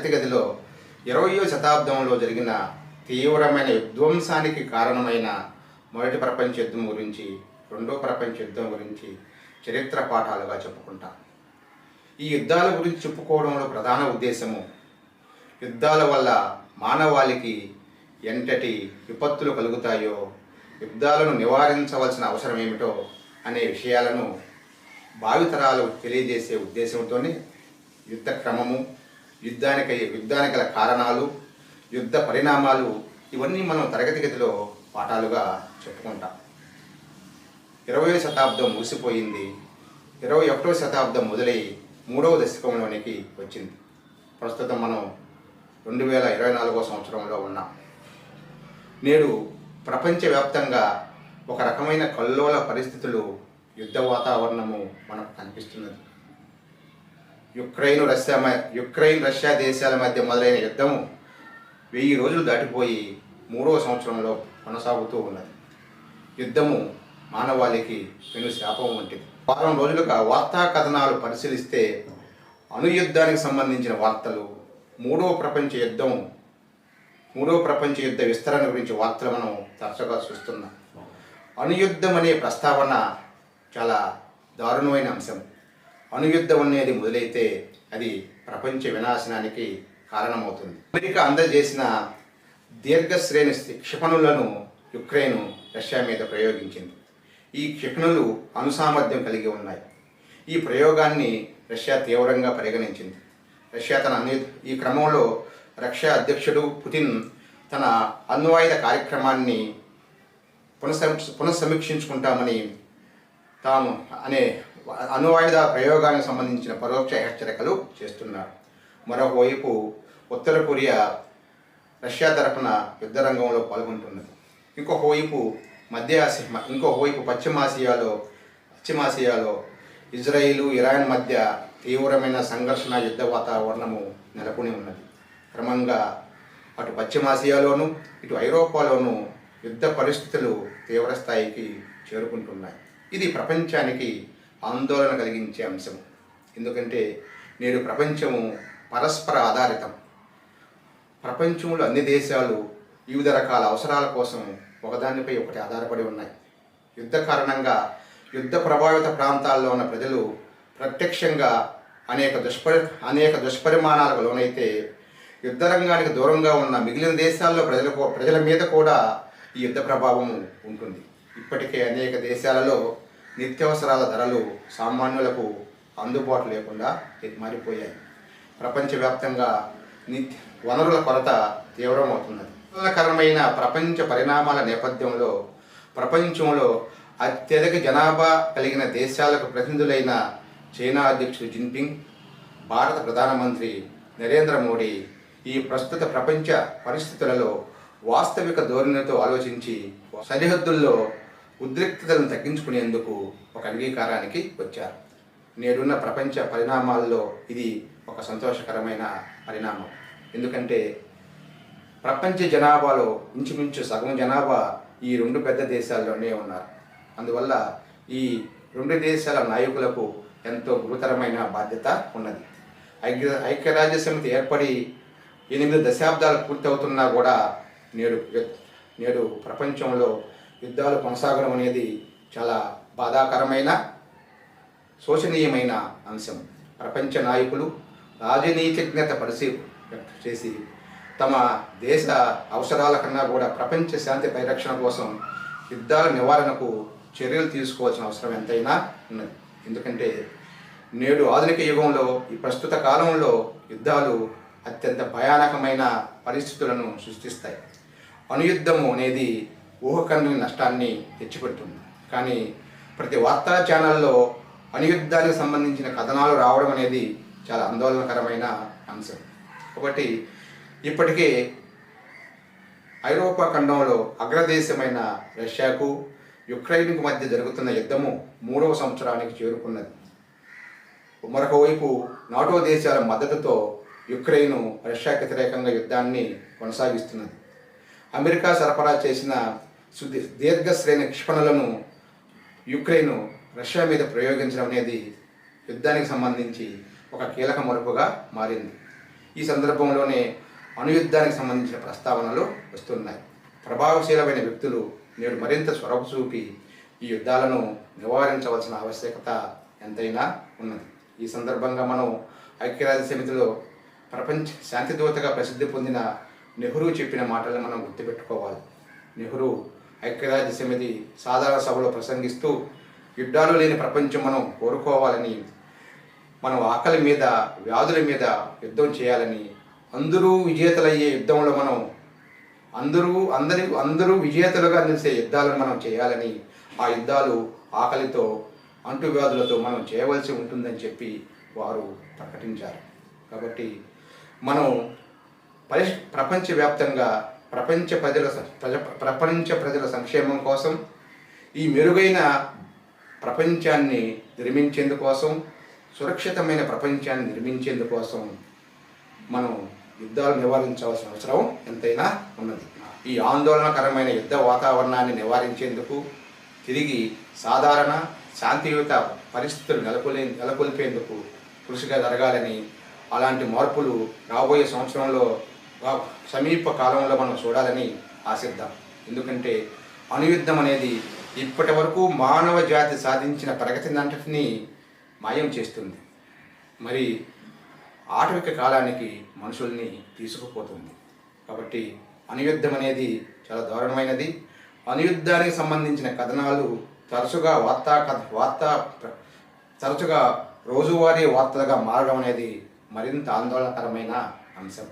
తరగతిగదిలో ఇరవయో శతాబ్దంలో జరిగిన తీవ్రమైన విధ్వంసానికి కారణమైన మొదటి ప్రపంచ యుద్ధం గురించి రెండో ప్రపంచ యుద్ధం గురించి చరిత్ర పాఠాలుగా చెప్పుకుంటాం. ఈ యుద్ధాల గురించి చెప్పుకోవడంలో ప్రధాన ఉద్దేశము యుద్ధాల వల్ల మానవాళికి ఎంతటి విపత్తులు కలుగుతాయో యుద్ధాలను నివారించవలసిన అవసరం ఏమిటో అనే విషయాలను భావితరాలు తెలియజేసే ఉద్దేశంతోనే యుద్ధ క్రమము యుద్ధానికి యుద్ధానికి గల కారణాలు యుద్ధ పరిణామాలు ఇవన్నీ మనం తరగతి గదిలో పాఠాలుగా చెప్పుకుంటాం. ఇరవై శతాబ్దం మూసిపోయింది ఇరవై ఒకటో శతాబ్దం మొదలై మూడవ దశకంలోనికి వచ్చింది. ప్రస్తుతం మనం రెండు వేల ఇరవై నాలుగో సంవత్సరంలో ఉన్నాం. నేడు ప్రపంచవ్యాప్తంగా ఒక రకమైన కల్లోల పరిస్థితులు యుద్ధ వాతావరణము మనకు కనిపిస్తున్నది. యుక్రెయిన్ రష్యా మ- యుక్రెయిన్ రష్యా దేశాల మధ్య మొదలైన యుద్ధము వెయ్యి రోజులు దాటిపోయి మూడవ సంవత్సరంలో కొనసాగుతూ ఉన్నది. యుద్ధము మానవాళికి పెను శాపం వంటిది. వారం రోజులుగా వార్తా కథనాలు పరిశీలిస్తే అణుయుద్ధానికి సంబంధించిన వార్తలు మూడవ ప్రపంచ యుద్ధం మూడవ ప్రపంచ యుద్ధ విస్తరణ గురించి వార్తలు మనం తరచుగా చూస్తున్నాం. అణుయుద్ధం అనే ప్రస్తావన చాలా దారుణమైన అంశం. అణుయుద్ధం అనేది మొదలైతే అది ప్రపంచ వినాశనానికి కారణమవుతుంది. అమెరికా అందజేసిన దీర్ఘశ్రేణి క్షిపణులను యుక్రెయిన్ రష్యా మీద ప్రయోగించింది. ఈ క్షిపణులు అనుసామర్థ్యం కలిగి ఉన్నాయి. ఈ ప్రయోగాన్ని రష్యా తీవ్రంగా పరిగణించింది. రష్యా తన అన్ని ఈ క్రమంలో రష్యా అధ్యక్షుడు పుతిన్ తన అణ్వాయుధ కార్యక్రమాన్ని పునః పునఃసమీక్షించుకుంటామని తాము అనే అణువాయుధ ప్రయోగానికి సంబంధించిన పరోక్ష హెచ్చరికలు చేస్తున్నారు. మరోవైపు ఉత్తర కొరియా రష్యా తరపున యుద్ధ రంగంలో పాల్గొంటున్నది. ఇంకొక వైపు మధ్య ఆసియా ఇంకొక వైపు పశ్చిమాసియాలో పశ్చిమాసియాలో ఇజ్రాయిలు ఇరాన్ మధ్య తీవ్రమైన సంఘర్షణ యుద్ధ వాతావరణము నెలకొని ఉన్నది. క్రమంగా అటు పశ్చిమాసియాలోను ఇటు ఐరోపాలోను యుద్ధ పరిస్థితులు తీవ్రస్థాయికి చేరుకుంటున్నాయి. ఇది ప్రపంచానికి ఆందోళన కలిగించే అంశం. ఎందుకంటే నేడు ప్రపంచము పరస్పర ఆధారితం. ప్రపంచంలో అన్ని దేశాలు వివిధ రకాల అవసరాల కోసం ఒకదానిపై ఒకటి ఆధారపడి ఉన్నాయి. యుద్ధ కారణంగా యుద్ధ ప్రభావిత ప్రాంతాల్లో ఉన్న ప్రజలు ప్రత్యక్షంగా అనేక దుష్పరి అనేక దుష్పరిమాణాలకు లోనైతే యుద్ధ రంగానికి దూరంగా ఉన్న మిగిలిన దేశాల్లో ప్రజలకు ప్రజల మీద కూడా ఈ యుద్ధ ప్రభావం ఉంటుంది. ఇప్పటికే అనేక దేశాలలో నిత్యావసరాల ధరలు సామాన్యులకు అందుబాటు లేకుండా మారిపోయాయి. ప్రపంచవ్యాప్తంగా నిత్య వనరుల కొరత తీవ్రమవుతున్నది. ఆందోళనకరమైన ప్రపంచ పరిణామాల నేపథ్యంలో ప్రపంచంలో అత్యధిక జనాభా కలిగిన దేశాలకు ప్రతినిధులైన చైనా అధ్యక్షుడు జిన్పింగ్ భారత ప్రధానమంత్రి నరేంద్ర మోడీ ఈ ప్రస్తుత ప్రపంచ పరిస్థితులలో వాస్తవిక ధోరణితో ఆలోచించి సరిహద్దుల్లో ఉద్రిక్తతను తగ్గించుకునేందుకు ఒక అంగీకారానికి వచ్చారు. నేడున్న ప్రపంచ పరిణామాల్లో ఇది ఒక సంతోషకరమైన పరిణామం. ఎందుకంటే ప్రపంచ జనాభాలో ఇంచుమించు సగం జనాభా ఈ రెండు పెద్ద దేశాల్లోనే ఉన్నారు. అందువల్ల ఈ రెండు దేశాల నాయకులకు ఎంతో గురుతరమైన బాధ్యత ఉన్నది. ఐక్య ఐక్యరాజ్య సమితి ఏర్పడి ఎనిమిది దశాబ్దాలు పూర్తవుతున్నా కూడా నేడు నేడు ప్రపంచంలో యుద్ధాలు కొనసాగడం అనేది చాలా బాధాకరమైన శోచనీయమైన అంశం. ప్రపంచ నాయకులు రాజనీతిజ్ఞత పరిశీ చేసి తమ దేశ అవసరాల కన్నా కూడా ప్రపంచ శాంతి పరిరక్షణ కోసం యుద్ధాల నివారణకు చర్యలు తీసుకోవాల్సిన అవసరం ఎంతైనా ఉన్నది. ఎందుకంటే నేడు ఆధునిక యుగంలో ఈ ప్రస్తుత కాలంలో యుద్ధాలు అత్యంత భయానకమైన పరిస్థితులను సృష్టిస్తాయి. అణుయుద్ధము అనేది ఊహకందని నష్టాన్ని తెచ్చిపెడుతుంది. కానీ ప్రతి వార్తా ఛానల్లో అణుయుద్ధానికి సంబంధించిన కథనాలు రావడం అనేది చాలా ఆందోళనకరమైన అంశం. కాబట్టి ఇప్పటికే ఐరోపా ఖండంలో అగ్రదేశమైన రష్యాకు యుక్రెయిన్కు మధ్య జరుగుతున్న యుద్ధము మూడవ సంవత్సరానికి చేరుకున్నది. మరొక వైపు నాటో దేశాల మద్దతుతో యుక్రెయిన్ రష్యాకు వ్యతిరేకంగా యుద్ధాన్ని కొనసాగిస్తున్నది. అమెరికా సరఫరా చేసిన సుదీ దీర్ఘశ్రేణి క్షిపణులను యుక్రెయిన్ రష్యా మీద ప్రయోగించడం అనేది యుద్ధానికి సంబంధించి ఒక కీలక మరుపుగా మారింది. ఈ సందర్భంలోనే అణుయుద్ధానికి సంబంధించిన ప్రస్తావనలు వస్తున్నాయి. ప్రభావశీలమైన వ్యక్తులు నేడు మరింత స్వరపు చూపి ఈ యుద్ధాలను నివారించవలసిన ఆవశ్యకత ఎంతైనా ఉన్నది. ఈ సందర్భంగా మనం ఐక్యరాజ్య సమితిలో ప్రపంచ శాంతిదూతగా ప్రసిద్ధి పొందిన నెహ్రూ చెప్పిన మాటలను మనం గుర్తుపెట్టుకోవాలి. నెహ్రూ ఐక్యరాజ్య సమితి సాధారణ సభలో ప్రసంగిస్తూ యుద్ధాలు లేని ప్రపంచం మనం కోరుకోవాలని మనం ఆకలి మీద వ్యాధుల మీద యుద్ధం చేయాలని అందరూ విజేతలయ్యే యుద్ధంలో మనం అందరూ అందరి అందరూ విజేతలుగా నిలిచే యుద్ధాలను మనం చేయాలని ఆ యుద్ధాలు ఆకలితో అంటువ్యాధులతో మనం చేయవలసి ఉంటుందని చెప్పి వారు ప్రకటించారు. కాబట్టి మనం పరిష్ ప్రపంచవ్యాప్తంగా ప్రపంచ ప్రజల ప్రజ ప్రపంచ ప్రజల సంక్షేమం కోసం ఈ మెరుగైన ప్రపంచాన్ని నిర్మించేందుకోసం సురక్షితమైన ప్రపంచాన్ని నిర్మించేందుకోసం మనం యుద్ధాలు నివారించవలసిన అవసరం ఎంతైనా ఉన్నది. ఈ ఆందోళనకరమైన యుద్ధ వాతావరణాన్ని నివారించేందుకు తిరిగి సాధారణ శాంతియుత పరిస్థితులు నెలకొలే నెలకొల్పేందుకు కృషిగా జరగాలని అలాంటి మార్పులు రాబోయే సంవత్సరంలో సమీప కాలంలో మనం చూడాలని ఆశిద్దాం. ఎందుకంటే అణుయుద్ధం అనేది ఇప్పటి వరకు మానవ జాతి సాధించిన ప్రగతినంతటిని మాయం చేస్తుంది. మరి ఆటవిక కాలానికి మనుషుల్ని తీసుకుపోతుంది. కాబట్టి అణుయుద్ధం అనేది చాలా దారుణమైనది. అణుయుద్ధానికి సంబంధించిన కథనాలు తరచుగా వార్తా కథ వార్తా తరచుగా రోజువారీ వార్తలుగా మారడం అనేది మరింత ఆందోళనకరమైన అంశం.